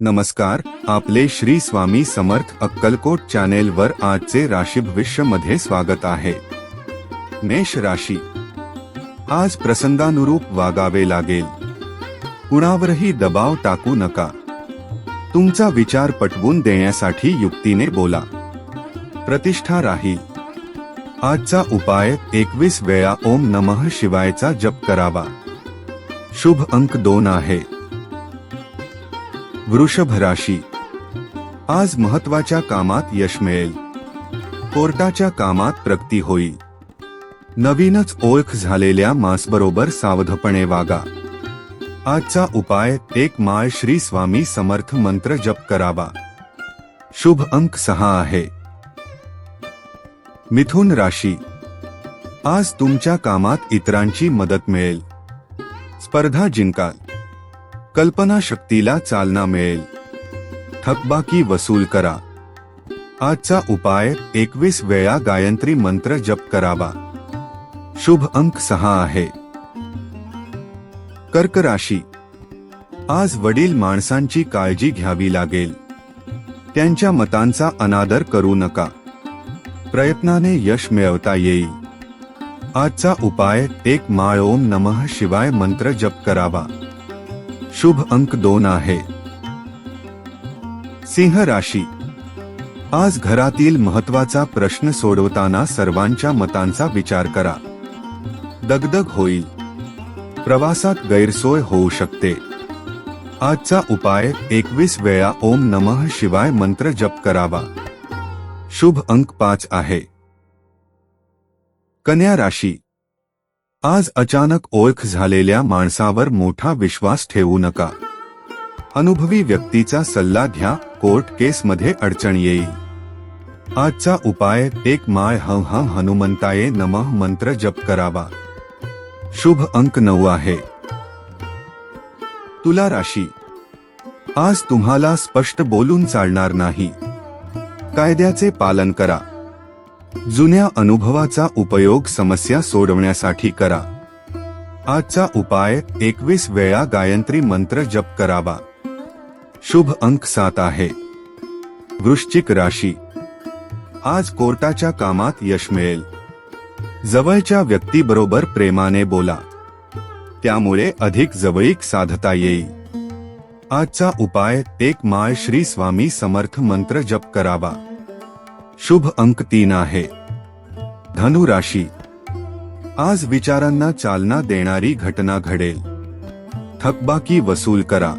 नमस्कार आपले श्री स्वामी समर्थ अक्कलकोट चॅनेल वर आजचे राशी भविष्यमध्ये स्वागत आहे. मेष राशी. आज प्रसंगानुरूप वागावे लागेल. कुणावरही दबाव टाकू नका. तुमचा विचार पटवून देण्यासाठी युक्तीने बोला. प्रतिष्ठा राहील आजचा उपाय एकवीस वेळा ओम नमः शिवायचा जप करावा. शुभ अंक दोन आहे. वृषभ राशी आज महत्त्वाच्या कामात यश मिळेल. कोर्टाच्या कामात प्रगती होईल. नवीनच ओळख झालेल्या मासबरोबर सावधपणे वागा. आजचा उपाय एक माळ श्री स्वामी समर्थ मंत्र जप करावा. शुभ अंक सहा आहे. मिथुन राशी. आज तुमच्या कामात इतरांची मदत मिळेल. स्पर्धा जिंकाल. कल्पना शक्तीला चालना मिळेल. थकबाकी वसूल करा. आजचा उपाय एकवीस वेळा गायत्री मंत्र जप करावा. शुभ अंक सहा आहे. कर्क राशी. आज वडील माणसांची काळजी घ्यावी लागेल. त्यांच्या मतांचा अनादर करू नका. प्रयत्नाने यश मिळवता येईल. आजचा उपाय एक माळ ओम नमः शिवाय मंत्र जप करावा. शुभ अंक दोन आहे. सिंह राशी. आज घरातील महत्त्वाचा प्रश्न सोडवताना सर्वांच्या मतांचा विचार करा. दगदग होईल. प्रवासात गैरसोय होऊ शकते. आजचा उपाय एकवीस वेळा ओम नमः शिवाय मंत्र जप करावा. शुभ अंक पाच आहे. कन्या राशी. आज अचानक ओळख झालेल्या माणसावर मोठा विश्वास ठेवू नका. अनुभवी व्यक्तीचा सल्ला घ्या कोर्ट केसमध्ये अडचण येईल. आजचा उपाय एक माळ हं हं हनुमंताये नमः मंत्र जप करावा. शुभ अंक नऊ आहे. तुला राशी. आज तुम्हाला स्पष्ट बोलून चालणार नाही. कायद्याचे पालन करा. जुन्या अनुभवाचा उपयोग समस्या सोडवण्यासाठी करा. आजचा उपाय एकवीस वेळा गायत्री मंत्र जप करावा. शुभ अंक सात आहे. वृश्चिक राशी. आज कोर्टाच्या कामात यश मिळेल. जवळच्या व्यक्तीबरोबर प्रेमाने बोला. त्यामुळे अधिक जवळीक साधता येईल. आजचा उपाय एक माळ श्री स्वामी समर्थ मंत्र जप करावा. शुभ अंक तीन आहे. धनु राशी. आज विचारांना चालना देणारी घटना घडेल. थकबाकी वसूल करा.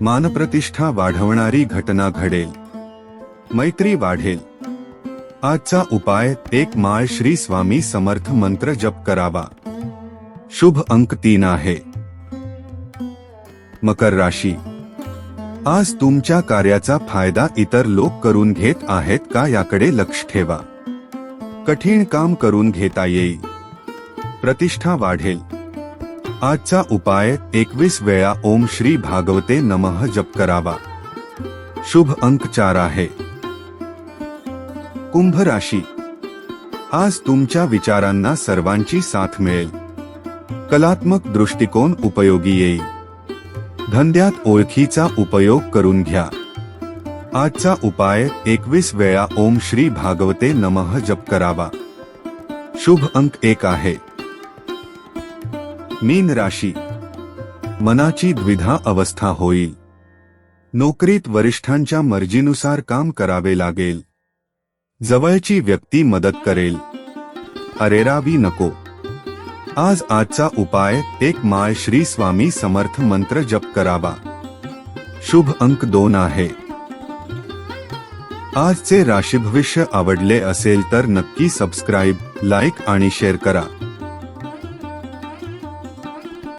मानप्रतिष्ठा वाढवणारी घटना घडेल. मैत्री वाढेल. आजचा उपाय एक माळ श्री स्वामी समर्थ मंत्र जप करावा. शुभ अंक तीन आहे. मकर राशी. आज तुमच्या कार्याचा फायदा इतर लोक करून घेत आहेत का याकडे लक्ष ठेवा. कठीण काम करून घेता येईल. प्रतिष्ठा वाढेल. आजचा उपाय एकवीस वेळा ओम श्री भागवते नमः जप करावा. शुभ अंक चार आहे. कुंभ राशी. आज तुमच्या विचारांना सर्वांची साथ मिळेल. कलात्मक दृष्टिकोन उपयोगी येईल. धंद्यात ओळखीचा उपयोग करून घ्या. आजचा उपाय एकवीस वेळा ओम श्री भागवते नमः जप करावा. शुभ अंक एक आहे. मीन राशी. मनाची द्विधा अवस्था होईल. नोकरीत वरिष्ठांच्या मर्जीनुसार काम करावे लागेल. जवळची व्यक्ती मदत करेल. अरेरावी नको. आज आजचा उपाय एक माळ श्री स्वामी समर्थ मंत्र जप करावा. शुभ अंक दोन आहे. आजचे राशी भविष्य आवडले असेल तर नक्की सबस्क्राईब लाईक आणि शेअर करा.